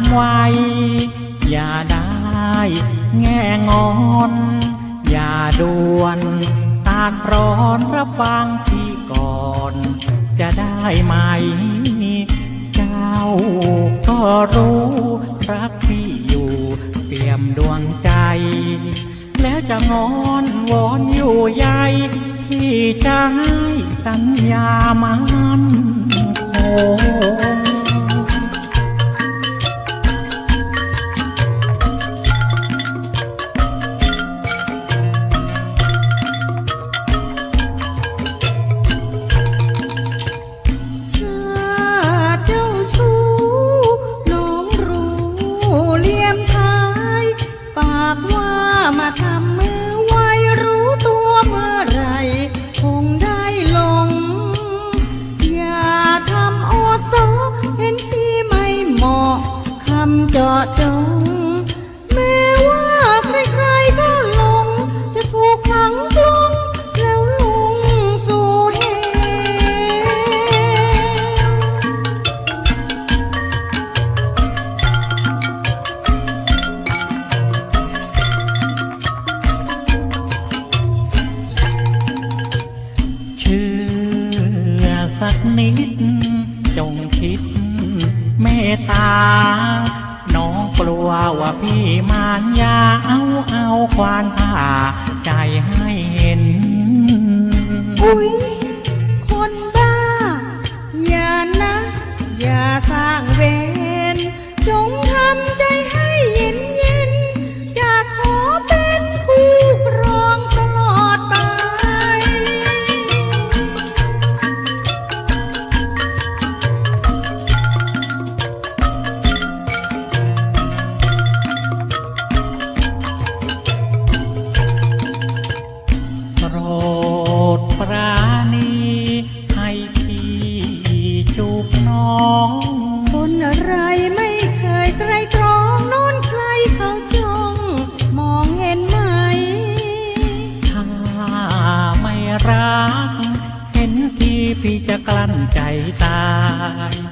ามไว้ อย่าได้ แง่งอน อย่าด่วนตากร้อนรับฟังที่ก่อน จะได้ไหม เจ้าก็รู้รักพี่อยู่เตรียมดวงใจ แล้วจะงอนวอนอยู่ใยพี่ใจสัญญามัน ว่ามาทำมือไว้รู้ตัวเมื่อไรคงได้ลง อย่าทำโอโซเห็นที่ไม่เหมาะคำเจาะจ สักนิด จงคิดเมตตา น้องกลัวว่าพี่มารยาเอาเอาควานผ่าใจให้เห็น อุ้ย ที่จะกลั้นใจตาย